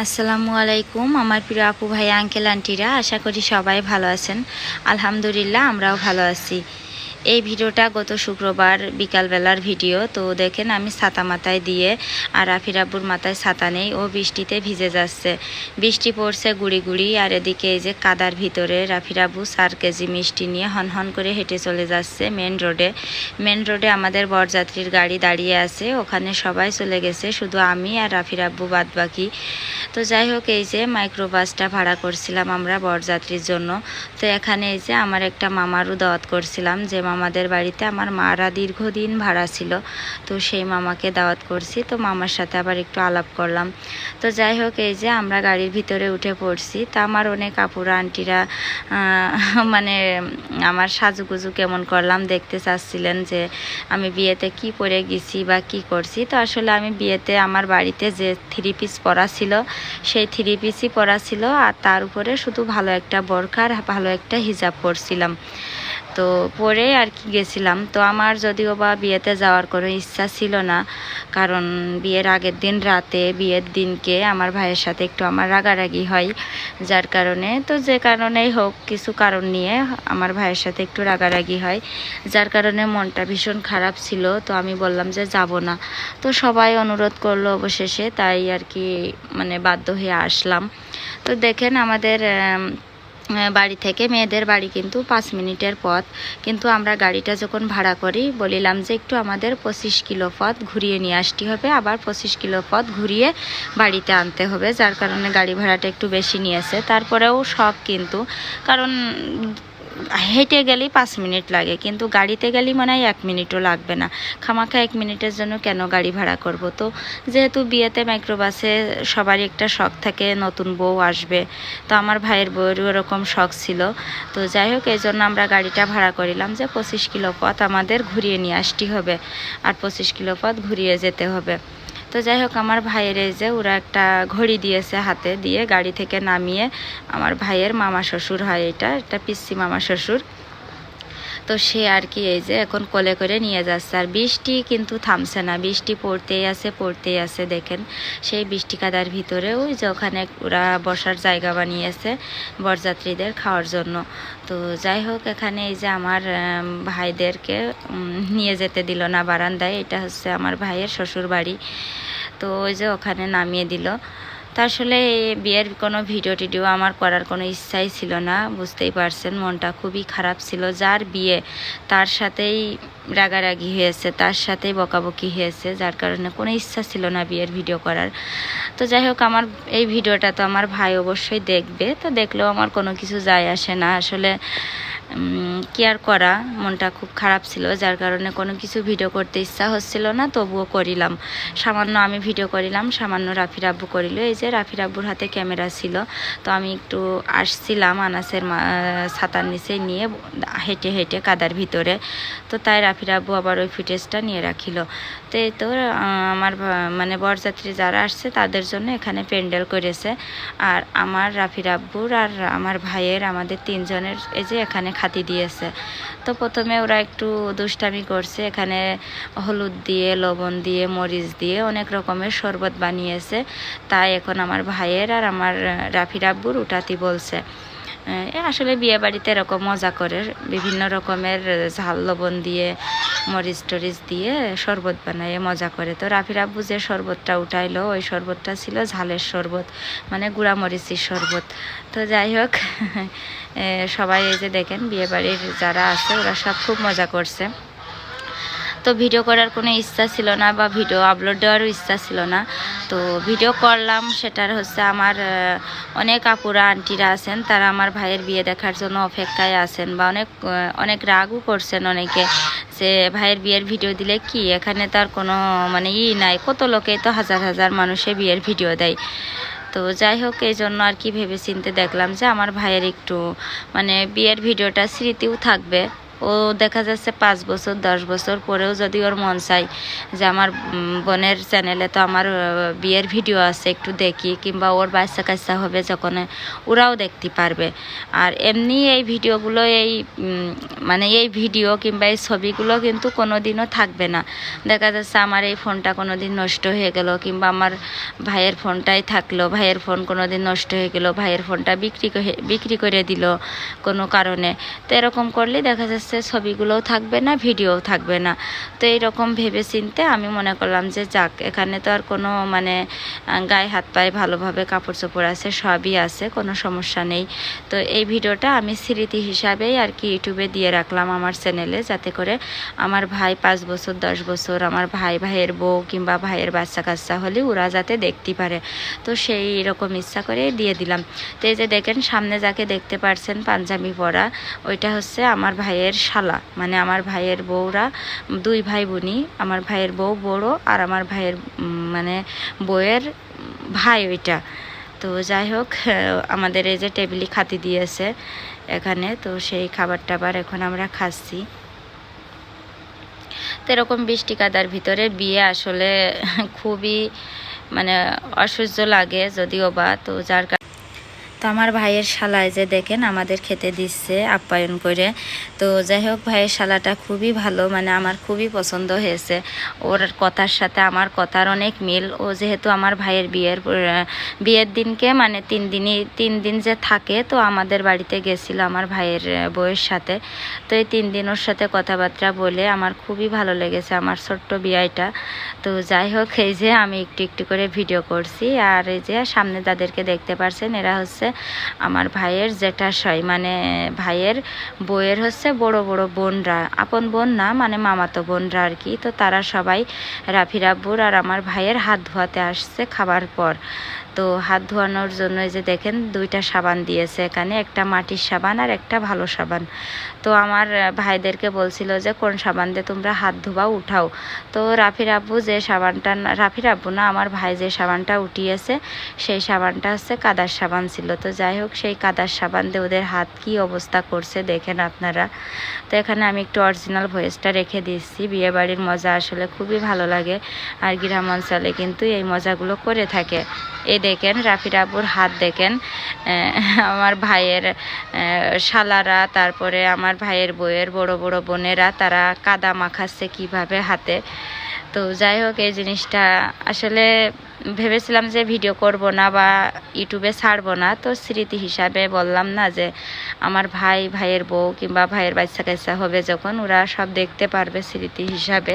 আসসালামু আলাইকুম, আমার প্রিয় আপু ভাই আঙ্কেল আন্টিরা আশা করি সবাই ভালো আছেন। আলহামদুলিল্লাহ, আমরাও ভালো আছি। এই ভিডিওটা গত শুক্রবার বিকালবেলার ভিডিও। তো দেখেন আমি ছাতা মাথায় দিয়ে আর রাফির আব্বুর মাথায় ছাতা নেই, ও বৃষ্টিতে ভিজে যাচ্ছে। বৃষ্টি পড়ছে গুড়ি গুড়ি আর এদিকে এই যে কাদার ভিতরে রাফির আব্বু চার কেজি মিষ্টি নিয়ে হন হন করে হেঁটে চলে যাচ্ছে মেন রোডে মেন রোডে আমাদের বরযাত্রীর গাড়ি দাঁড়িয়ে আছে, ওখানে সবাই চলে গেছে, শুধু আমি আর রাফির আব্বু বাদ বাকি। তো যাই হোক, এই যে মাইক্রোবাসটা ভাড়া করছিলাম আমরা বরযাত্রীর জন্য। তো এখানে এই যে আমার একটা মামারও দাওয়াত করছিলাম যে মামাদের বাড়িতে। আমার মারা দীর্ঘদিন ভাড়া ছিল, তো সেই মামাকে দাওয়াত করছি। তো মামার সাথে আবার একটু আলাপ করলাম। তো যাই হোক, এই যে আমরা গাড়ির ভিতরে উঠে পড়ছি। তা আমার অনেক আপুরা, আন্টিরা মানে আমার সাজুগুজু কেমন করলাম দেখতে চাচ্ছিলেন যে আমি বিয়েতে কি পরে গেছি বা কি করছি। তো আসলে আমি বিয়েতে আমার বাড়িতে যে থ্রি পিস পরা ছিল, সেই থ্রি পিসই পরা ছিল। আর তার উপরে শুধু ভালো একটা বোরখার ভালো একটা হিজাব পরছিলাম। তো পরে আর কি গেছিলাম। তো আমার যদিও বা বিয়েতে যাওয়ার কোনো ইচ্ছা ছিল না, কারণ বিয়ের আগের দিন রাতে, বিয়ের দিনকে আমার ভাইয়ের সাথে একটু আমার রাগারাগি হয়, যার কারণে তো যে কারণেই হোক, কিছু কারণ নিয়ে আমার ভাইয়ের সাথে একটু রাগারাগি হয়, যার কারণে মনটা ভীষণ খারাপ ছিল। তো আমি বললাম যে যাব না। তো সবাই অনুরোধ করল অবশেষে, তাই আর কি মানে বাধ্য হয়ে আসলাম। তো দেখেন আমাদের বাড়ি থেকে মেয়েদের বাড়ি কিন্তু পাঁচ মিনিটের পথ। কিন্তু আমরা গাড়িটা যখন ভাড়া করি, বলিলাম যে একটু আমাদের পঁচিশ কিলো পথ ঘুরিয়ে নিয়ে আসতে হবে, আবার পঁচিশ কিলো পথ ঘুরিয়ে বাড়িতে আনতে হবে, যার কারণে গাড়ি ভাড়াটা একটু বেশি নিয়েছে। তারপরেও শখ কিন্তু, কারণ হেঁটে গেলেই পাঁচ মিনিট লাগে, কিন্তু গাড়িতে গেলেই মনে হয় এক মিনিটও লাগবে না। খামাখা এক মিনিটের জন্য কেন গাড়ি ভাড়া করব? তো যেহেতু বিয়েতে মাইক্রোবাসে সবারই একটা শখ থাকে, নতুন বউ আসবে, তো আমার ভাইয়ের বউয়েরও এরকম শখ ছিল। তো যাই হোক, এই জন্য আমরা গাড়িটা ভাড়া করিলাম যে পঁচিশ কিলো পথ আমাদের ঘুরিয়ে নিয়ে আসতে হবে, আর পঁচিশ কিলো পথ ঘুরিয়ে যেতে হবে। তো যাই হোক, আমার ভাইয়ের এই যে ওরা একটা ঘড়ি দিয়েছে হাতে দিয়ে গাড়ি থেকে নামিয়ে, আমার ভাইয়ের মামা শ্বশুর হয় এটা এটা পিসি মামা শ্বশুর। তো সে আর কি এই যে এখন কোলে করে নিয়ে যাচ্ছে। আর বৃষ্টি কিন্তু থামছে না। বৃষ্টি পড়তেই আছে পড়তেই আছে, দেখেন। সেই বৃষ্টি কাদার ভিতরে ওই যে ওখানে ওরা বসার জায়গা বানিয়েছে বরযাত্রীদের খাওয়ার জন্য। তো যাই হোক, এখানে এই যে আমার ভাইদেরকে নিয়ে যেতে দিল না বারান্দায়। এটা হচ্ছে আমার ভাইয়ের শ্বশুর বাড়ি তো ওই যে ওখানে নামিয়ে দিল। তা আসলে বিয়ের কোনো ভিডিও টিডিও আমার করার কোনো ইচ্ছাই ছিল না, বুঝতেই পারছেন, মনটা খুবই খারাপ ছিল। যার বিয়ে তার সাথেই রাগারাগি হয়েছে, তার সাথেই বকাবকি হয়েছে, যার কারণে কোনো ইচ্ছা ছিল না বিয়ের ভিডিও করার। তো যাই হোক, আমার এই ভিডিওটা তো আমার ভাই অবশ্যই দেখবে, তো দেখলেও আমার কোনো কিছু যায় আসে না। আসলে কি আর করা মনটা খুব খারাপ ছিল, যার কারণে কোনো কিছু ভিডিও করতে ইচ্ছা হচ্ছিল না, তবুও করিলাম। সামান্য আমি ভিডিও করিলাম, সামান্য রাফির আব্বু করিল। এই যে রাফির আব্বুর হাতে ক্যামেরা ছিল, তো আমি একটু আসছিলাম আনাসের ছাতার নিচে নিয়ে হেঁটে হেঁটে কাদার ভিতরে। তো তাই রাফির আব্বু আবার ওই ফুটেজটা নিয়ে রাখিল। তো এই তো আমার মানে বরযাত্রী যারা আসছে, তাদের জন্য এখানে প্যান্ডেল করেছে। আর আমার রাফির আব্বুর আর আমার ভাইয়ের, আমাদের তিনজনের, এই যে এখানে খাতি দিয়েছে। তো প্রথমে ওরা একটু দুষ্টামি করছে, এখানে হলুদ দিয়ে, লবণ দিয়ে, মরিচ দিয়ে অনেক রকমের শরবত বানিয়েছে। তাই এখন আমার ভাইয়ের আর আমার রাফি রাব্বুর উঠাতি বলছে। এ আসলে বিয়ে বাড়িতে এরকম মজা করে, বিভিন্ন রকমের ঝাল, লবণ দিয়ে, মরিচ টরিচ দিয়ে শরবত বানায়, মজা করে। তো রাফির আব্বু যে শরবতটা উঠাইলো, ওই শরবতটা ছিল ঝালের শরবত মানে গুঁড়া মরিচের শরবত। তো যাই হোক সবাই এই যে দেখেন, বিয়ে বাড়ির যারা আছে, ওরা সব খুব মজা করছে। তো ভিডিও করার কোনো ইচ্ছা ছিল না বা ভিডিও আপলোড দেওয়ারও ইচ্ছা ছিল না। তো ভিডিও করলাম, সেটার হচ্ছে আমার অনেক আপুরা, আন্টিরা আছেন, তারা আমার ভাইয়ের বিয়ে দেখার জন্য অপেক্ষায় আছেন বা অনেক অনেক রাগও করছেন অনেকে যে ভাইয়ের বিয়ের ভিডিও দিলে কি? এখানে তার কোনো মানে ই নাই। কত লোকেই তো হাজার হাজার মানুষে বিয়ের ভিডিও দেয়। তো যাই হোক, এই জন্য আর কি ভেবে চিনতে দেখলাম যে আমার ভাইয়ের একটু মানে বিয়ের ভিডিওটা স্মৃতিও থাকবে। ও দেখা যাচ্ছে পাঁচ বছর, দশ বছর পরেও যদি ওর মন চাই যে আমার বোনের চ্যানেলে তো আমার বিয়ের ভিডিও আছে, একটু দেখি, কিংবা ওর বাচ্চা কাচ্চা হবে যখন, ওরাও দেখতে পারবে। আর এমনি এই ভিডিওগুলো এই মানে এই ভিডিও কিংবা এই ছবিগুলো কিন্তু কোনো দিনও থাকবে না। দেখা যাচ্ছে আমার এই ফোনটা কোনো দিন নষ্ট হয়ে গেল, কিংবা আমার ভাইয়ের ফোনটাই থাকল, ভাইয়ের ফোন কোনো দিন নষ্ট হয়ে গেল, ভাইয়ের ফোনটা বিক্রি করে বিক্রি করে দিল কোনো কারণে। তো এরকম করলে দেখা যাচ্ছে ছবিগুলোও থাকবে না, ভিডিওও থাকবে না। তো এইরকম ভেবে চিনতে আমি মনে করলাম যে যাক, এখানে তো আর কোনো মানে গায়ে হাত পায়ে ভালোভাবে কাপড় চোপড় আছে, সবই আছে, কোনো সমস্যা নেই। তো এই ভিডিওটা আমি স্মৃতি হিসাবেই আর কি ইউটিউবে দিয়ে রাখলাম আমার চ্যানেলে, যাতে করে আমার ভাই পাঁচ বছর, দশ বছর, আমার ভাই ভাইয়ের বউ কিংবা ভাইয়ের বাচ্চা কাচ্চা হলে ওরা যাতে দেখতে পারে। তো সেই রকম ইচ্ছা করে দিয়ে দিলাম। তো এই যে দেখেন, সামনে যাকে দেখতে পারছেন পাঞ্জাবি পরা, ওইটা হচ্ছে আমার ভাইয়ের শালা। মানে আমার ভাইয়ের বউরা, দুই ভাই বোনই, আমার ভাইয়ের বউ বড় আর আমার ভাইয়ের মানে বউয়ের ভাই ওইটা। তো যাই হোক, আমাদের এই যে টেবিলি খাতি দিয়েছে এখানে, তো সেই খাবার টাবার এখন আমরা খাচ্ছি। তো এরকম বৃষ্টি কাদার ভিতরে বিয়ে আসলে খুবই মানে অসহ্য লাগে যদিও বা, তো যার তো আমার ভাইয়ের শালায় যে দেখেন আমাদের খেতে দিচ্ছে আপ্যায়ন করে। তো যাই হোক ভাইয়ের শালাটা খুবই ভালো মানে আমার খুবই পছন্দ হয়েছে। ওর কথার সাথে আমার কথার অনেক মিল। ও যেহেতু আমার ভাইয়ের বিয়ের বিয়ের দিনকে মানে তিন দিনই, তিন দিন যে থাকে, তো আমাদের বাড়িতে গেছিল আমার ভাইয়ের বউয়ের সাথে। তো এই তিন দিন ওর সাথে কথাবার্তা বলে আমার খুবই ভালো লেগেছে আমার ছোট্ট বিয়াইটা। তো যাই হোক, এই যে আমি একটু একটু করে ভিডিও করছি। আর এই যে সামনে তাদেরকে দেখতে পারছেন, এরা হচ্ছে আমার ভাইয়ের জেঠাশয় মানে ভাইয়ের বইয়ের হচ্ছে বড় বড় বোনরা, আপন বোন না মানে মামাতো বোনরা আর কি। তো তারা সবাই রাফি রাব্বুর আর আমার ভাইয়ের হাত ধোয়াতে আসছে খাবার পর। তো হাত ধোয়ানোর জন্য এই যে দেখেন দুইটা সাবান দিয়েছে এখানে, একটা মাটির সাবান আর একটা ভালো সাবান। তো আমার ভাইদেরকে বলছিল যে, কোন সাবান দিয়ে তোমরা হাত ধোবা, উঠাও। তো রাফির আব্বু যে সাবানটা রাফির আব্বু না, আমার ভাই যে সাবানটা উঠিয়েছে, সেই সাবানটা হচ্ছে কাদার সাবান ছিল। তো যাই হোক, সেই কাদার সাবান দিয়ে ওদের হাত কি অবস্থা করছে দেখেন আপনারা। তো এখানে আমি একটু অরিজিনাল ভয়েসটা রেখে দিচ্ছি। বিয়ে বাড়ির মজা আসলে খুবই ভালো লাগে। আর গ্রাম অঞ্চলে কিন্তু এই মজাগুলো করে থাকে। এই দেখেন, রাফির আব্বুর হাত দেখেন আমার ভাইয়ের শালারা, তারপরে আমার ভাইয়ের বইয়ের বড় বড় বোনেরা, তারা কাদা মাখাচ্ছে কীভাবে হাতে। তো যাই হোক, এই জিনিসটা আসলে ভেবেছিলাম যে ভিডিও করব না বা ইউটিউবে ছাড়বো না, তো স্মৃতি হিসাবে বললাম না যে আমার ভাই, ভাইয়ের বউ কিংবা ভাইয়ের বাচ্চা কাচ্চা হবে যখন, ওরা সব দেখতে পারবে স্মৃতি হিসাবে।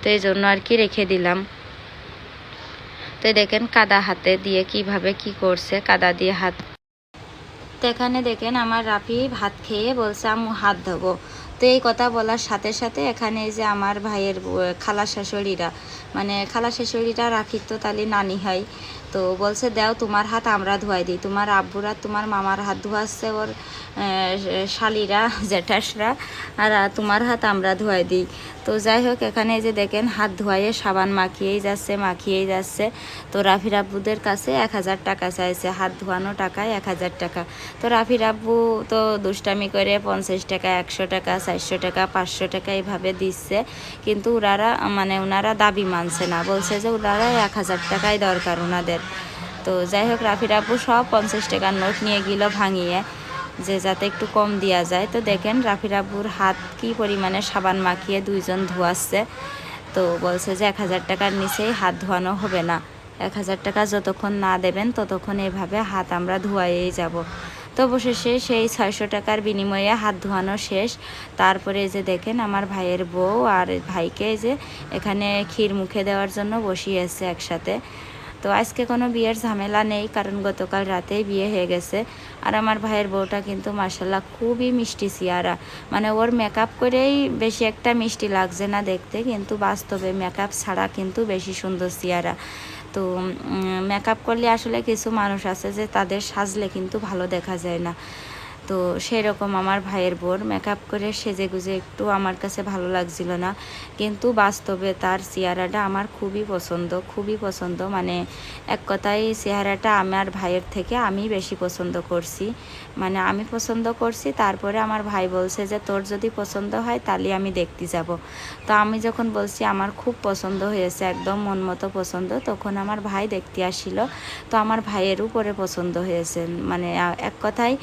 তো এই জন্য আর কি রেখে দিলাম। তো দেখেন কাদা হাতে দিয়ে কীভাবে কি করছে, কাদা দিয়ে হাত। তো এখানে দেখেন আমার রাফি ভাত খেয়ে বলছে আমি হাত ধোবো। তো এই কথা বলার সাথে সাথে এখানে যে আমার ভাইয়ের খালা শাশুড়িরা মানে খালা শাশুড়িরা রাফির তো তালি নানি হয়। তো বলছে, দেও, তোমার হাত আমরা ধোয়াই দিই। তোমার আব্বুরা, তোমার মামার হাত ধোয়াচ্ছে ওর শালিরা, জ্যাঠাসরা, আর তোমার হাত আমরা ধোয়াই দিই। তো যাই হোক, এখানে যে দেখেন, হাত ধোয়াইয়ে সাবান মাখিয়েই যাচ্ছে মাখিয়েই যাচ্ছে। তো রাফির আব্বুদের কাছে এক হাজার টাকা চাইছে। হাত ধোয়ানো টাকায় এক হাজার টাকা। তো রাফির আব্বু তো দুষ্টামি করে পঞ্চাশ টাকা, একশো টাকা, চারশো টাকা, পাঁচশো টাকা এইভাবে দিচ্ছে। কিন্তু ওনারা মানে ওনারা দাবি মানছে না। বলছে যে ওনারা এক হাজার টাকাই দরকার ওনাদের তো যাই হোক, রাফির আব্বু সব পঞ্চাশ টাকার নোট নিয়ে গেল ভাঙিয়ে, যে যাতে একটু কম দেওয়া যায়। তো দেখেন, রাফির আব্বুর হাত কি পরিমাণে সাবান মাখিয়ে দুইজন ধোয়াচ্ছে। তো বলছে যে, এক হাজার টাকার নিচেই হাত ধোয়ানো হবে না। এক হাজার টাকা যতক্ষণ না দেবেন, ততক্ষণ এভাবে হাত আমরা ধোয়াইয়েই যাব। তো অবশেষে সেই ছয়শো টাকার বিনিময়ে হাত ধোয়ানো শেষ। তারপরে যে দেখেন, আমার ভাইয়ের বউ আর ভাইকে যে এখানে ক্ষীর মুখে দেওয়ার জন্য বসিয়েছে একসাথে। তো আজকে কোনো বিয়ের ঝামেলা নেই, কারণ গতকাল রাতেই বিয়ে হয়ে গেছে। আর আমার ভাইয়ের বউটা কিন্তু মার্শাল্লাহ খুবই মিষ্টি সিয়ারা। মানে ওর মেকআপ করেই বেশি একটা মিষ্টি লাগছে না দেখতে, কিন্তু বাস্তবে মেকআপ ছাড়া কিন্তু বেশি সুন্দর সিয়ারা। তো মেকআপ করলে আসলে কিছু মানুষ আছে যে তাদের সাজলে কিন্তু ভালো দেখা যায় না। তো সেই রকম আমার ভাইয়ের বোর মেকআপ করে সেজে গুজে একটু আমার কাছে ভালো লাগছিল না। কিন্তু বাস্তবে তার চেহারাটা আমার খুবই পছন্দ খুবই পছন্দ। মানে এক কথায় চেহারাটা আমার ভাইয়ের থেকে আমি বেশি পছন্দ করছি। মানে আমি পছন্দ করছি, তারপরে আমার ভাই বলছে যে, তোর যদি পছন্দ হয় তাহলে আমি দেখতে যাব। তো আমি যখন বলছি আমার খুব পছন্দ হয়েছে, একদম মন মতো পছন্দ, তখন আমার ভাই দেখতে আসছিল তো আমার ভাইয়ের উপরে পছন্দ হয়েছে। মানে এক কথায়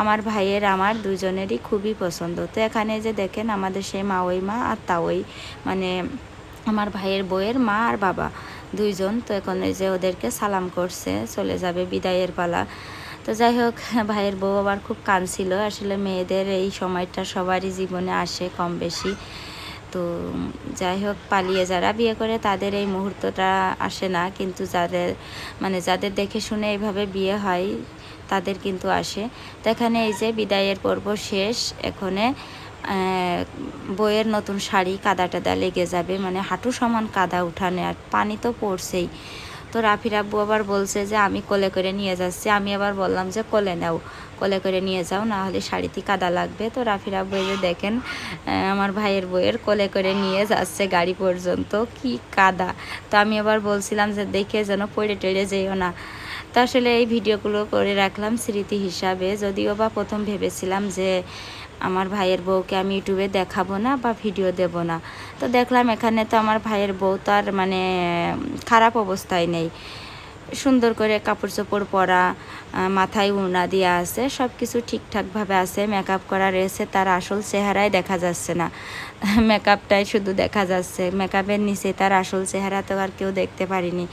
আমার ভাইয়ের, আমার দুজনেরই খুবই পছন্দ। তো এখানে যে দেখেন আমাদের সেই মাওই মা আর তাওই মানে আমার ভাইয়ের বউয়ের মা আর বাবা দুইজন। তো এখন এই যে ওদেরকে সালাম করছে, চলে যাবে বিদায়ের পালা। তো যাই হোক, ভাইয়ের বউ আবার খুব কাঁদছিল। আসলে মেয়েদের এই সময়টা সবারই জীবনে আসে কম বেশি। তো যাই হোক, পালিয়ে যারা বিয়ে করে তাদের এই মুহূর্তটা আসে না। কিন্তু যাদের মানে যাদের দেখে শুনে এইভাবে বিয়ে হয় তাদের কিন্তু আসে। তো এখানে এই যে বিদায়ের পর্ব শেষ, এখানে বইয়ের নতুন শাড়ি কাদা টাদা লেগে যাবে মানে হাঁটু সমান কাদা উঠানে, আর পানি তো পড়ছেই। তো রাফির আব্বু আবার বলছে যে, আমি কোলে করে নিয়ে যাচ্ছি। আমি আবার বললাম যে, কোলে নাও, কোলে করে নিয়ে যাও না হলে শাড়িতে কাদা লাগবে। তো রাফির আব্বু যে দেখেন আমার ভাইয়ের বইয়ের কোলে করে নিয়ে যাচ্ছে গাড়ি পর্যন্ত, কি কাদা। তো আমি আবার বলছিলাম যে, দেখে যেন পড়ে টড়ে যেও না। তো আসলে এই ভিডিওগুলো করে রাখলাম স্মৃতি হিসাবে। যদিও বা প্রথম ভেবেছিলাম যে আমার ভাইয়ের বউকে আমি ইউটিউবে দেখাবো না বা ভিডিও দেব না। তো দেখলাম এখানে তো আমার ভাইয়ের বউ তো আর মানে খারাপ অবস্থায় নেই। সুন্দর করে কাপড় চোপড় পরা মাথায় উড়না দেওয়া আছে সব কিছু ঠিকঠাকভাবে আছে মেকআপ করা রয়েছে, তার আসল চেহারাই দেখা যাচ্ছে না। মেকআপটাই শুধু দেখা যাচ্ছে মেকআপের নিচে তার আসল চেহারা তো আর কেউ দেখতে পারিনি।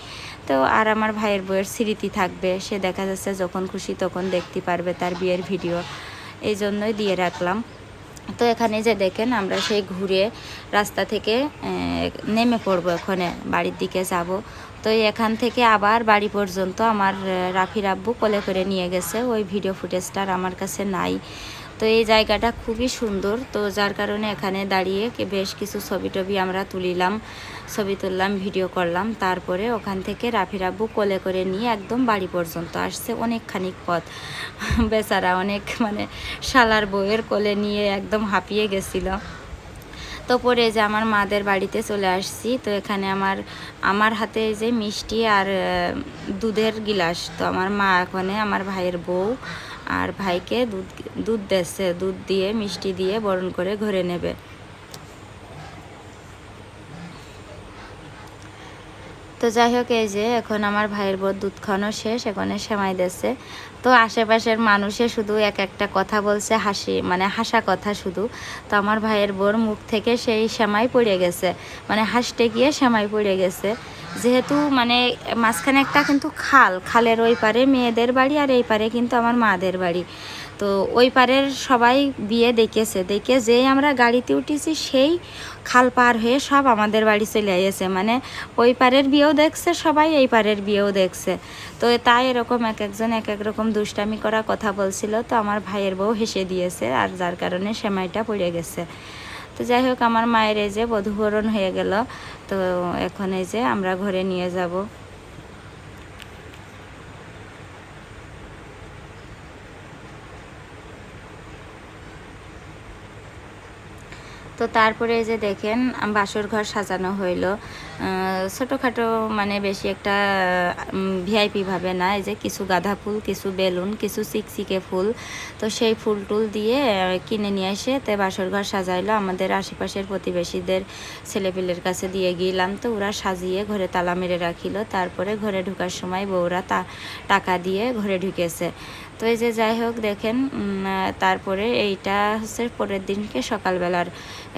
তো আর আমার ভাইয়ের বউয়ের স্মৃতি থাকবে। সে দেখা যাচ্ছে যখন খুশি তখন দেখতে পারবে তার বিয়ের ভিডিও। এই জন্যই দিয়ে রাখলাম। তো এখানে যে দেখেন আমরা সেই ঘুরে রাস্তা থেকে নেমে পড়ব এখানে, বাড়ির দিকে যাব। তো এখান থেকে আবার বাড়ি পর্যন্ত আমার রাফির আব্বু কোলে করে নিয়ে গেছে। ওই ভিডিও ফুটেজটার আমার কাছে নাই। তো এই জায়গাটা খুবই সুন্দর। তো যার কারণে এখানে দাঁড়িয়ে কে- বেশ কিছু ছবি টবি আমরা তুলিলাম, ছবি তুললাম, ভিডিও করলাম। তারপরে ওখান থেকে রাফির আব্বু কোলে করে নিয়ে একদম বাড়ি পর্যন্ত আসছে অনেকখানি পথ। বেচারা অনেক মানে শালার বউয়ের কোলে নিয়ে একদম হাঁপিয়ে গেছিল। তো পরে যে আমার মাদের বাড়িতে চলে আসছি। তো এখানে আমার আমার হাতে যে মিষ্টি আর দুধের গিলাস। তো আমার মা এখানে, আমার ভাইয়ের বউ আর ভাইকে দুধ দুধ দেশে দুধ দিয়ে মিষ্টি দিয়ে বরণ করে ঘরে নেবে। তো যাই হোক, এই যে এখন আমার ভাইয়ের বোর দুধ খাওয়ানো শেষ, এখানে সেমাই দিচ্ছে তো আশেপাশের মানুষে শুধু এক একটা কথা বলছে, হাসি মানে হাসা কথা শুধু। তো আমার ভাইয়ের বোর মুখ থেকে সেই সেমাই পড়ে গেছে। মানে হাসতে গিয়ে সেমাই পড়ে গেছে। যেহেতু মানে মাঝখানে একটা কিন্তু খাল, খালের ওই পারে মেয়েদের বাড়ি আর এই পারে কিন্তু আমার মাদের বাড়ি। তো ওই পারের সবাই বিয়ে দেখেছে দেখে যেই আমরা গাড়িতে উঠেছি, সেই খাল পার হয়ে সব আমাদের বাড়ি চলে এসেছে মানে ওই পারের বিয়েও দেখছে, সবাই এই পারের বিয়েও দেখছে। তো তাই এরকম এক একজন এক এক রকম দুষ্টামি করা কথা বলছিল। তো আমার ভাইয়ের বউ হেসে দিয়েছে আর যার কারণে সেমাইটা পড়ে গেছে। তো যাই হোক, আমার মায়ের এই যে বধূবরণ হয়ে গেল। তো এখন এই যে আমরা ঘরে নিয়ে যাব। তো তারপরে এই যে দেখেন বাসর ঘর সাজানো হইল। ছোটোখাটো মানে বেশি একটা ভিআইপি ভাবে না, এই যে কিছু গাঁদা ফুল, কিছু বেলুন, কিছু চিকচিকে ফুল। তো সেই ফুল টুল দিয়ে কিনে নিয়ে এসে তে বাসর ঘর সাজাইলো। আমাদের আশেপাশের প্রতিবেশীদের ছেলেপিলের কাছে দিয়ে গেলাম। তো ওরা সাজিয়ে ঘরে তালা মেরে রাখিল। তারপরে ঘরে ঢুকার সময় বউরা তা, টাকা দিয়ে ঘরে ঢুকেছে। তো এই যে যাই হোক, দেখেন তারপরে এইটা হচ্ছে পরের দিনকে সকালবেলার।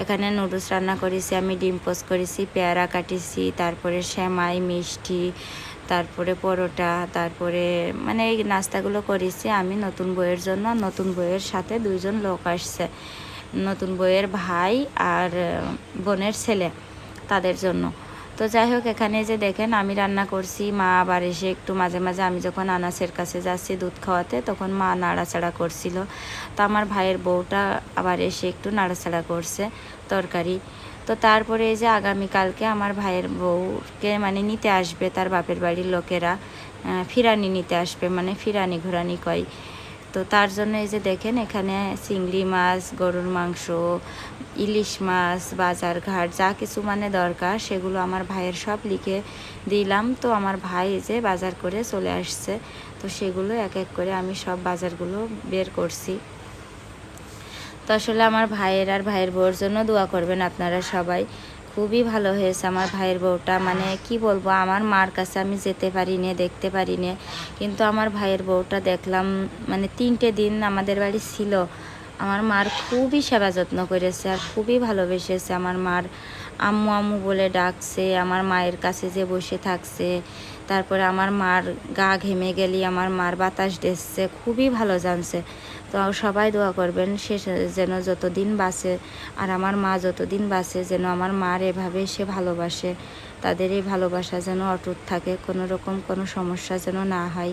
এখানে নুডলস রান্না করেছি, আমি ডিম পোস্ট করেছি, পেয়ারা কাটিছি, তারপরে শ্যামাই মিষ্টি, তারপরে পরোটা, তারপরে মানে এই নাস্তাগুলো করেছি। আমি নতুন বইয়ের জন্য, নতুন বইয়ের সাথে দুইজন লোক আসছে। নতুন বইয়ের ভাই আর বোনের ছেলে তাদের জন্য। তো যাই হোক, এখানে যে দেখেন, আমি রান্না করছি। মা আবার এসে একটু মাঝে মাঝে আমি যখন আনাসের কাছে যাচ্ছি দুধ খাওয়াতে, তখন মা নাড়াচাড়া করছিল। তো আমার ভাইয়ের বউটা আবার এসে একটু নাড়াচাড়া করছে তরকারি। তো তারপরে এই যে আগামীকালকে আমার ভাইয়ের বউকে মানে নিতে আসবে, তার বাপের বাড়ির লোকেরা। ফিরানি নিতে আসবে মানে ফিরানি ঘোরানি কয়। তো তার জন্য এই যে দেখেন, এখানে চিংড়ি মাছ, গরুর মাংস, ইলিশ মাছ, বাজার ঘাট, যা কিছু মানে দরকার, সেগুলো আমার ভাইয়ের সব লিখে দিলাম। তো আমার ভাই যে বাজার করে চলে আসছে, তো সেগুলো এক এক করে আমি সব বাজারগুলো বের করছি। তো আসলে আমার ভাইয়ের আর ভাইয়ের বউর জন্য দোয়া করবেন আপনারা সবাই। খুবই ভালো হয়েছে আমার ভাইয়ের বউটা। মানে কি বলব, আমার মার কাছে আমি যেতে পারি নে দেখতে পারি নে কিন্তু আমার ভাইয়ের বউটা দেখলাম মানে তিনটে দিন আমাদের বাড়ি ছিল। আমার মার খুবই সেবা যত্ন করেছে আর খুবই ভালোবেসেছে আমার মার। আম্মু আম্মু বলে ডাকছে, আমার মায়ের কাছে যে বসে থাকছে। তারপরে আমার মার গা ঘেমে গেলি, আমার মার বাতাস দিচ্ছে, খুবই ভালো জানছে। তো সবাই দোয়া করবেন, সে যেন যতদিন বাঁচে আর আমার মা যতদিন বাঁচে, যেন আমার মার এভাবে সে ভালোবাসে। তাদের এই ভালোবাসা যেন অটুট থাকে, কোনো রকম কোনো সমস্যা যেন না হয়।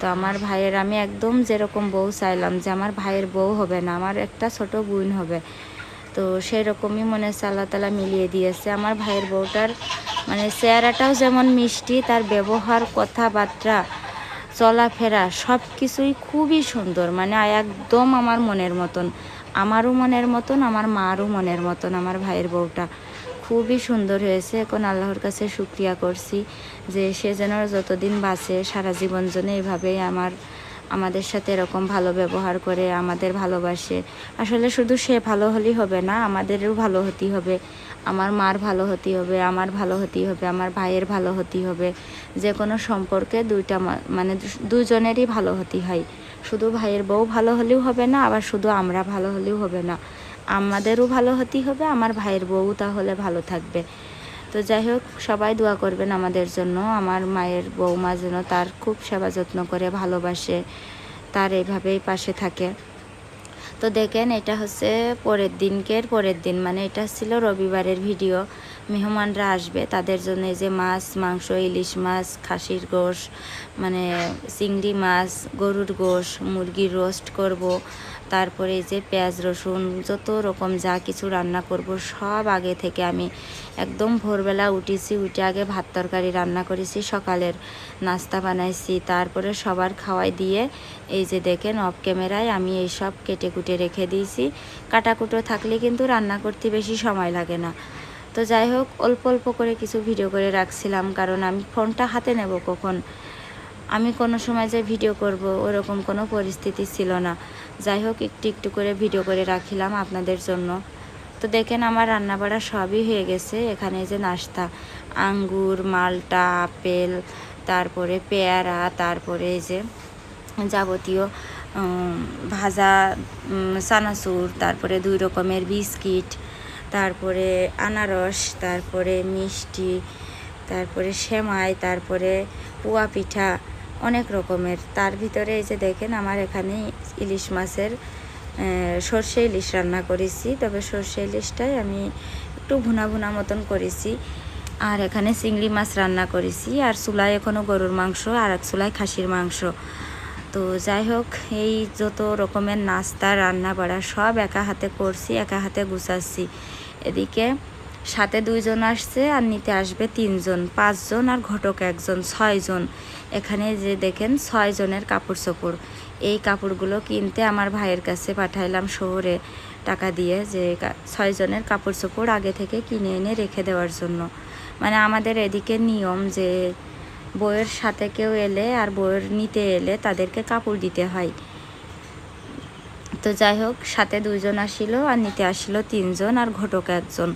তো আমার ভাইয়ের, আমি একদম যেরকম বউ চাইলাম যে আমার ভাইয়ের বউ হবে না, আমার একটা ছোট বোন হবে। তো সেই রকমই মনে হচ্ছে আল্লাহ তালা মিলিয়ে দিয়েছে। আমার ভাইয়ের বউটার মানে চেহারাটাও যেমন মিষ্টি, তার ব্যবহার, কথাবার্তা চলাফেরা সব কিছুই খুবই সুন্দর মানে একদম আমার মনের মতন। আমারও মনের মতন, আমার মারও মনের মতন, আমার ভাইয়ের বউটা। খুবই সুন্দর হয়েছে, এখন আল্লাহর কাছে শুক্রিয়া করছি যে সে যেন যতদিন বাঁচে, সারা জীবন জন্য এভাবেই আমার, আমাদের সাথে এরকম ভালো ব্যবহার করে, আমাদের ভালোবাসে। আসলে শুধু সে ভালো হলেই হবে না, আমাদেরও ভালো হতেই হবে। আমার মার ভালো হতে হবে, আমার ভালো হতে হবে, আমার ভাইয়ের ভালো হতে হবে। যে কোনো সম্পর্কে দুইটা মানে দুজনেরই ভালো হতে হয়। শুধু ভাইয়ের বউ ভালো হলেও হবে না, আবার শুধু আমরা ভালো হলেও হবে না। আমাদেরও ভালো হতে হবে, আমার ভাইয়ের বউ তাহলে ভালো থাকবে। তো যাই হোক, সবাই দোয়া করবেন আমাদের জন্য। আমার মায়ের বৌমা যেন তার খুব সেবা যত্ন করে, ভালোবাসে, তার এইভাবেই পাশে থাকে। তো দেখেন, এটা হচ্ছে পরের দিনকের, পরের দিন মানে এটা ছিল রবিবারের ভিডিও। মেহমানরা আসবে, তাদের জন্য যে মাছ, মাংস, ইলিশ মাছ, খাসির গোশ মানে চিংড়ি মাছ, গরুর গোশ, মুরগির রোস্ট করব। তারপরে যে পেঁয়াজ, রসুন, যত রকম যা কিছু রান্না করব সব আগে থেকে আমি একদম ভোরবেলা উঠেছি, উঠে আগে ভাত তরকারি রান্না করেছি, সকালের নাস্তা বানাইছি, তারপরে সবার খাওয়াই দিয়ে এই যে দেখেন অফ ক্যামেরায় আমি এই সব কেটে কুটে রেখে দিয়েছি। কাটাকুটো থাকলে কিন্তু রান্না করতে বেশি সময় লাগে না। তো যাই হোক, অল্প অল্প করে কিছু ভিডিও করে রাখছিলাম, কারণ আমি ফোনটা হাতে নেব কখন? আমি কোনো সময় যে ভিডিও করব ওরকম কোনো পরিস্থিতি ছিল না। যাই হোক, একটু একটু করে ভিডিও করে রাখিলাম আপনাদের জন্য। তো দেখেন আমার রান্নাবাড়া সবই হয়ে গেছে। এখানে যে নাস্তা, আঙ্গুর, মালটা, আপেল, তারপরে পেয়ারা, তারপরে যে যাবতীয় ভাজা চানাচুর, তারপরে দুই রকমের বিস্কিট, তারপরে আনারস, তারপরে মিষ্টি, তারপরে সেমাই, তারপরে পুয়া পিঠা অনেক রকমের। তার ভিতরে এই যে দেখেন, আমার এখানে ইলিশ মাছের সর্ষে ইলিশ রান্না করেছি। তবে সর্ষে ইলিশটাই আমি একটু ভুনা ভুনা মতন করেছি। আর এখানে চিংড়ি মাছ রান্না করেছি। আর চুলায় এখনও গরুর মাংস আর এক চুলায় খাসির মাংস। তো যাই হোক, এই যত রকমের নাস্তা, রান্না বাড়া সব একা হাতে করছি, একা হাতে গুছাচ্ছি। এদিকে সাথে দুইজন আসছে আর নিতে আসবে তিনজন, পাঁচজন আর ঘটক একজন, ছয়জন। এখানে যে দেখেন ছয়জনের কাপড় চোপড় এই কাপড়গুলো কিনতে আমার ভাইয়ের কাছে পাঠাইলাম শহরে টাকা দিয়ে যে ছয়জনের কাপড় চোপড় আগে থেকে কিনে এনে রেখে দেওয়ার জন্য। মানে আমাদের এদিকে নিয়ম যে বইয়ের সাথে কেউ এলে আর বইয়ের নিতে এলে তাদেরকে কাপড় দিতে হয়। তো যাই হোক, সাথে দুইজন আসিল আর নিতে আসিল তিনজন আর ঘটক একজন।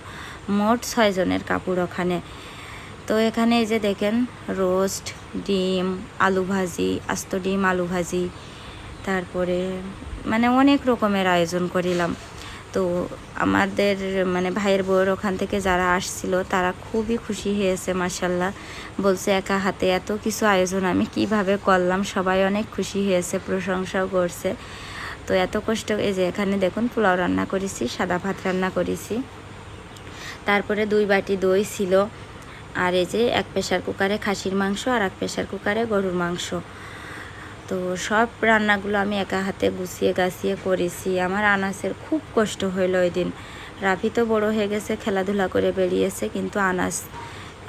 মোট ছয়জনের কাপড় ওখানে। তো এখানে এই যে দেখেন, রোস্ট, ডিম, আলু ভাজি, আস্ত ডিম, আলু ভাজি, তারপরে মানে অনেক রকমের আয়োজন করিলাম। তো আমাদের মানে ভাইয়ের বউয়ের ওখান থেকে যারা আসছিল, তারা খুবই খুশি হয়েছে মাসাল্লাহ বলছে, একা হাতে এত কিছু আয়োজন আমি কীভাবে করলাম? সবাই অনেক খুশি হয়েছে, প্রশংসাও করছে। তো এত কষ্ট, এই যে এখানে দেখুন, পোলাও রান্না করেছি, সাদা ভাত রান্না করেছি। তারপরে দুই বাটি দই ছিল। আর এই যে এক প্রেশার কুকারে খাসির মাংস আর এক প্রেশার কুকারে গরুর মাংস। তো সব রান্নাগুলো আমি একা হাতে গুছিয়ে গাছিয়ে করেছি। আমার আনাসের খুব কষ্ট হইল ওই দিন। রাফি তো বড় হয়ে গেছে, খেলাধুলা করে বেরিয়েছে, কিন্তু আনাস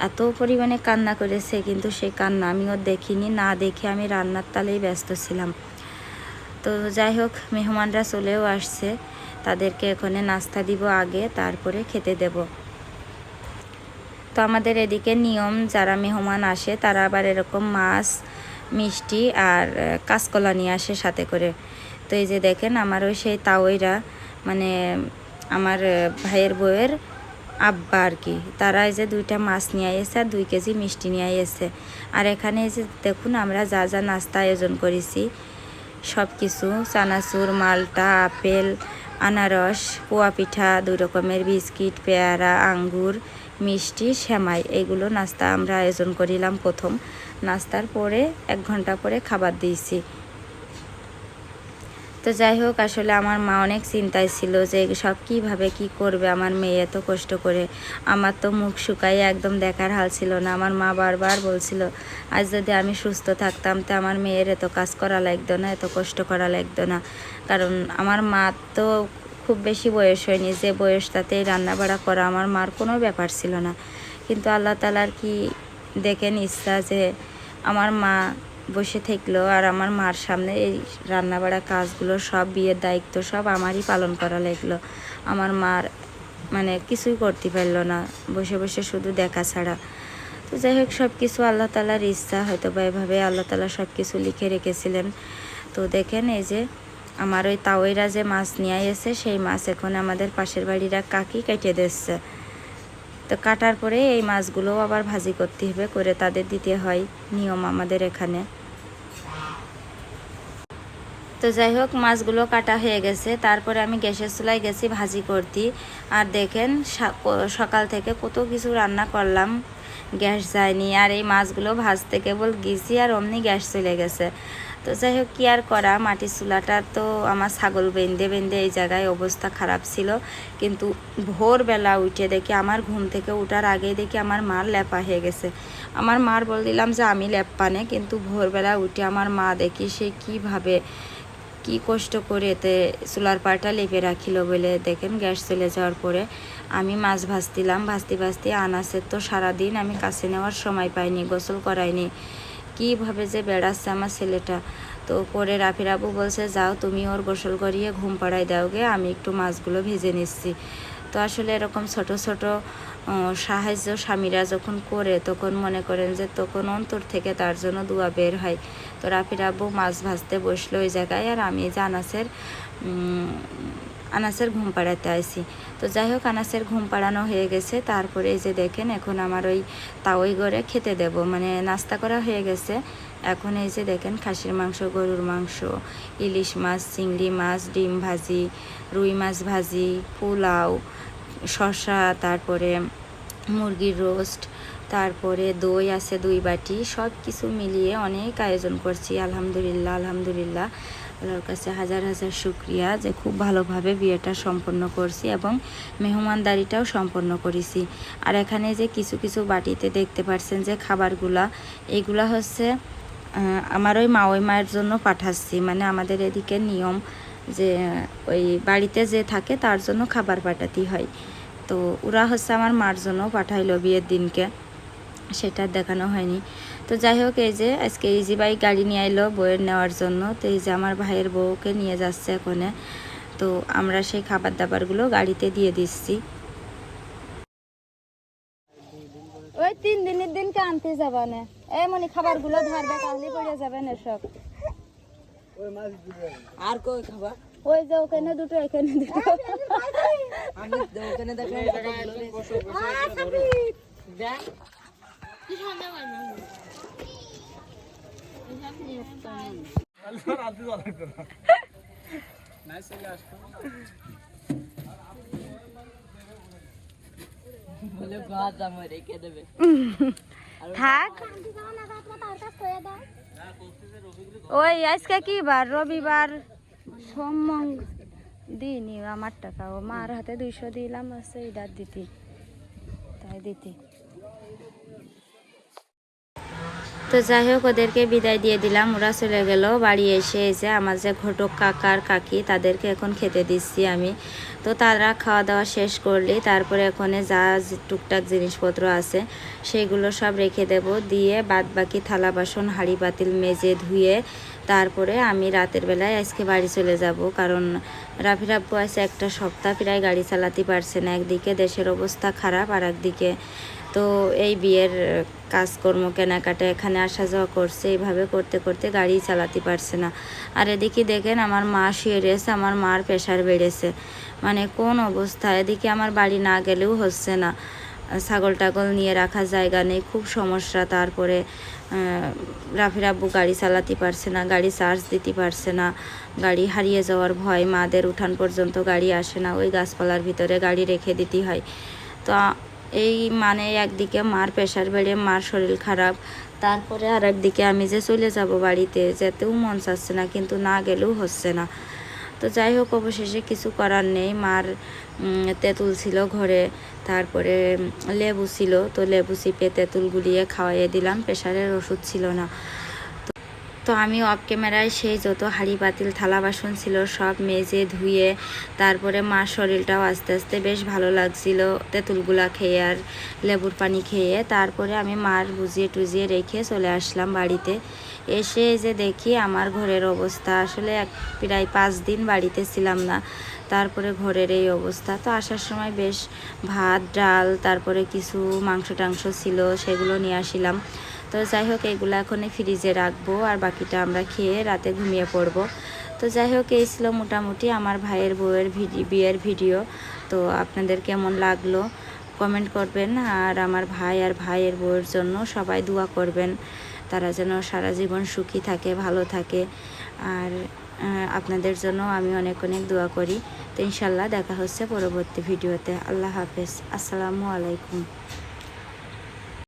এত পরিমাণে কান্না করেছে, কিন্তু সেই কান্না আমিও দেখিনি। না দেখে আমি রান্নার তালেই ব্যস্ত ছিলাম। তো যাই হোক, মেহমানরা চলেও আসছে। তাদেরকে এখানে নাস্তা দিব আগে, তারপরে খেতে দেব। তো আমাদের এদিকে নিয়ম, যারা মেহমান আসে, তারা আবার এরকম মাছ, মিষ্টি আর কাঁচকলা নিয়ে আসে সাথে করে। তো এই যে দেখেন, আমারও সেই তাওইরা মানে আমার ভাইয়ের বউয়ের আব্বা আর কি, তারা এই যে দুইটা মাছ নিয়ে এসে আর দুই কেজি মিষ্টি নিয়ে এসে আর এখানে এই যে দেখুন, আমরা যা যা নাস্তা আয়োজন করেছি সব কিছু চানাচুর, মালটা, আপেল, আনারস, পোয়া পিঠা, দুই রকমের বিস্কিট, পেয়ারা, আঙ্গুর মিষ্টি, সেমাই, এগুলো নাস্তা আমরা আয়োজন করিলাম প্রথম। নাস্তার পরে এক ঘণ্টা পরে খাবার দিয়েছি। তো যাই হোক, আসলে আমার মা অনেক চিন্তায় ছিল যে সব কীভাবে কি করবে, আমার মেয়ে এত কষ্ট করে। আমার তো মুখ শুকাই একদম দেখার হাল ছিল না। আমার মা বারবার বলছিল, আজ যদি আমি সুস্থ থাকতাম, তো আমার মেয়ের এত কাজ করা লাগতো না, এত কষ্ট করা লাগতো না। কারণ আমার মা তো খুব বেশি বয়স হয়নি। যে বয়সটাতেই রান্না বাড়া করা আমার মার কোনো ব্যাপার ছিল না। কিন্তু আল্লাহ তালার কি দেখেন ইচ্ছা যে আমার মা বসে থাকল আর আমার মার সামনে এই রান্নাবাড়া কাজগুলো সব বিয়ের দায়িত্ব সব আমারই পালন করা লাগল। আমার মার মানে কিছুই করতে পারল না, বসে বসে শুধু দেখা ছাড়া। তো যাই হোক সব কিছু আল্লাহ তালার ইচ্ছা হয়তো বা এভাবে আল্লাহ তালা সব কিছু লিখে রেখেছিলেন। তো দেখেন এই যে আমার ওই তাওইরা যে মাছ নিয়ে এসে সেই মাছ এখন আমাদের পাশের বাড়িরা কাকি কেটে দিচ্ছে তো কাটার পরে এই মাছগুলোও আবার ভাজি করতে হবে, করে তাদের দিতে হয় নিয়ম আমাদের এখানে। তো যাই হোক, মাছগুলো কাটা হয়ে গেছে। তারপরে আমি গ্যাসের চুলায় গেছি ভাজি করতে। আর দেখেন সকাল থেকে কত কিছু রান্না করলাম, গ্যাস যায়নি। আর এই মাছগুলো ভাজতে কেবল গেছি আর অমনি গ্যাস চলে গেছে। তো যাই হোক, কি আর করা? মাটির চুলাটা তো আমার ছাগল বেঁধে বেঁধে এই জায়গায় অবস্থা খারাপ ছিল। কিন্তু ভোরবেলা উঠে দেখি আমার ঘুম থেকে উঠার আগেই দেখি আমার মার লেপা হয়ে গেছে। আমার মার বল দিলাম যে, আমি লেপ্পানে কিন্তু ভোরবেলা উঠে আমার মা দেখি সে কীভাবে, কি কষ্ট করে এতে চুলার পাটা লেপে রাখিল বলে দেখেন গ্যাস চলে যাওয়ার পরে আমি মাছ ভাজতিলাম। ভাজতে ভাজতে আনাসের তো সারাদিন আমি কাছে নেওয়ার সময় পাইনি, গোসল করাইনি। কীভাবে যে বেড়াচ্ছে আমার ছেলেটা। তো পরে রাফির আবু বলছে, যাও তুমি ওর গোসল করিয়ে ঘুম পাড়াই দাও গে, আমি একটু মাছগুলো ভেজে নিচ্ছি। তো আসলে এরকম ছোট ছোট সাহায্য স্বামীরা যখন করে, তখন মনে করেন যে তখন অন্তর থেকে তার জন্য দোয়া বের হয়। তো রাফির আব্বু মাছ ভাজতে বসল ওই জায়গায়, আর আমি যে আনাসের ঘুম পাড়াতে আইছি। তো যাই হোক আনাসের ঘুম পাড়ানো হয়ে গেছে। তারপরে এই যে দেখেন, এখন আমার ওই তাওই করে খেতে দেব। মানে নাস্তা করা হয়ে গেছে। এখন এই যে দেখেন, খাসির মাংস, গরুর মাংস, ইলিশ মাছ, চিংড়ি মাছ, ডিম ভাজি, রুই মাছ ভাজি, পোলাও, শসা, তারপরে মুরগির রোস্ট, তারপরে দই আছে দুই বাটি। সব কিছু মিলিয়ে অনেক আয়োজন করছি। আলহামদুলিল্লাহ আলহামদুলিল্লাহ। আল্লাহর কাছে হাজার হাজার শুক্রিয়া যে খুব ভালোভাবে বিয়েটা সম্পন্ন করছি এবং মেহমানদারিটাও সম্পন্ন করেছি। আর এখানে যে কিছু কিছু বাটিতে দেখতে পাচ্ছেন যে খাবারগুলা, এগুলা হচ্ছে আমার ওই মাওই মায়ের জন্য পাঠাচ্ছি। মানে আমাদের এদিকে নিয়ম যে, ওই বাড়িতে যে থাকে তার জন্য খাবার পাঠাতেই হয়। তো ওরা হচ্ছে আমার মার জন্য পাঠাইলো বিয়ের দিনকে। সেটা দেখানো হয়নি। তো যাই হোক এই যে আজকে ইজি বাইক গাড়ি নিয়ে এলো বইয়ের নেওয়ার জন্য। তো এই যে আমার ভাইয়ের বউকে নিয়ে যাচ্ছে এখানে। তো আমরা সেই খাবার দাবারগুলো গাড়িতে দিয়ে দিচ্ছি। ওই তিন দিনের দিনকে আনতে যাবা না? এই মনি খাবারগুলো ধরবে তাহলে পড়ে যাবে না সব। আর কই খাবা? ওই যে ওখানে দুটো এখানে দুটো। আমি ওখানে দেখ। থাক। ওই, আজকে কি বার? রবিবার। সোমং দিইনি আমার টাকা। ও মার হাতে দুইশো দিলাম আছে ইডার দিতি। তাই দিতি। তো যাই হোক, ওদেরকে বিদায় দিয়ে দিলাম। ওরা চলে গেল, বাড়ি এসে এসে আমার যে ঘটক কাকার কাকি, তাদেরকে এখন খেতে দিচ্ছি আমি। তো তারা খাওয়া দাওয়া শেষ করলে, তারপরে এখানে যা টুকটাক জিনিসপত্র আছে, সেগুলো সব রেখে দেব। দিয়ে বাদ বাকি থালা বাসন, হাঁড়ি পাতিল মেজে ধুয়ে, তারপরে আমি রাতের বেলায় আজকে বাড়ি চলে যাব। কারণ রাফি রাব্বু আছে একটা সপ্তাহ প্রায় গাড়ি চালাতে পারছে না। একদিকে দেশের অবস্থা খারাপ আর একদিকে তো এই বিয়ের কাজকর্ম, কেনাকাটা, এখানে আসা যাওয়া করছে, এইভাবে করতে করতে গাড়ি চালাতে পারছে না। আর এদিকে দেখেন আমার মা শুয়ে রয়েছে, আমার মার প্রেশার বেড়েছে। মানে কোন অবস্থা? এদিকে আমার বাড়ি না গেলেও হচ্ছে না। ছাগল টাগল নিয়ে রাখার জায়গা নেই, খুব সমস্যা। তারপরে রাফির আব্বু গাড়ি চালাতে পারছে না, গাড়ি চার্জ দিতে পারছে না, গাড়ি হারিয়ে যাওয়ার ভয়। মাদের উঠান পর্যন্ত গাড়ি আসে না, ওই গাছপালার ভিতরে গাড়ি রেখে দিতে হয়। তো এই মানে একদিকে মার প্রেশার বেড়ে মার শরীর খারাপ, তারপরে আর একদিকে আমি যে চলে যাব বাড়িতে যেতেও মন চাচ্ছে না, কিন্তু না গেলেও হচ্ছে না। তো যাই হোক, অবশেষে কিছু করার নেই। মার তেঁতুল ছিল ঘরে, তারপরে লেবু ছিল, তো লেবু চিপে তেঁতুল গুলিয়ে খাওয়াইয়ে দিলাম, প্রেশারের ওষুধ ছিল না। তো- আমি অফ ক্যামেরায় সেই যত হাঁড়ি পাতিল থালা বাসন ছিল সব মেজে ধুয়ে, তারপরে মার শরীরটাও আস্তে আস্তে বেশ ভালো লাগছিল। তেঁতুলগুলা খেয়ে আর লেবুর পানি খেয়ে, তারপরে আমি মার বুঝিয়ে টুজিয়ে রেখে চলে আসলাম বাড়িতে। এসে যে দেখি আমার ঘরের অবস্থা, আসলে এক প্রায় পাঁচ দিন বাড়িতে ছিলাম না। তারপরে ঘরের এই অবস্থা, তো আসার সময় বেশ ভাত, ডাল, তারপরে কিছু মাংস টাংস ছিল, সেগুলো নিয়ে আসিলাম। তো যাই হোক, এগুলো এখন ফ্রিজে রাখব আর বাকিটা আমরা খেয়ে রাতে ঘুমিয়ে পড়ব। তো যাই হোক, এই ছিল মোটামুটি আমার ভাইয়ের বউয়ের ভিডি, বিয়ের ভিডিও। তো আপনাদের কেমন লাগল? কমেন্ট করবেন আর আমার ভাই আর ভাইয়ের বউয়ের জন্য সবাই দোয়া করবেন। তারা যেন সারা জীবন সুখী থাকে, ভালো থাকে। আর আপনাদের জন্য আমি অনেক অনেক দোয়া করি। তো ইনশাল্লাহ দেখা হচ্ছে পরবর্তী ভিডিওতে। আল্লাহ হাফেজ। আসসালামু আলাইকুম।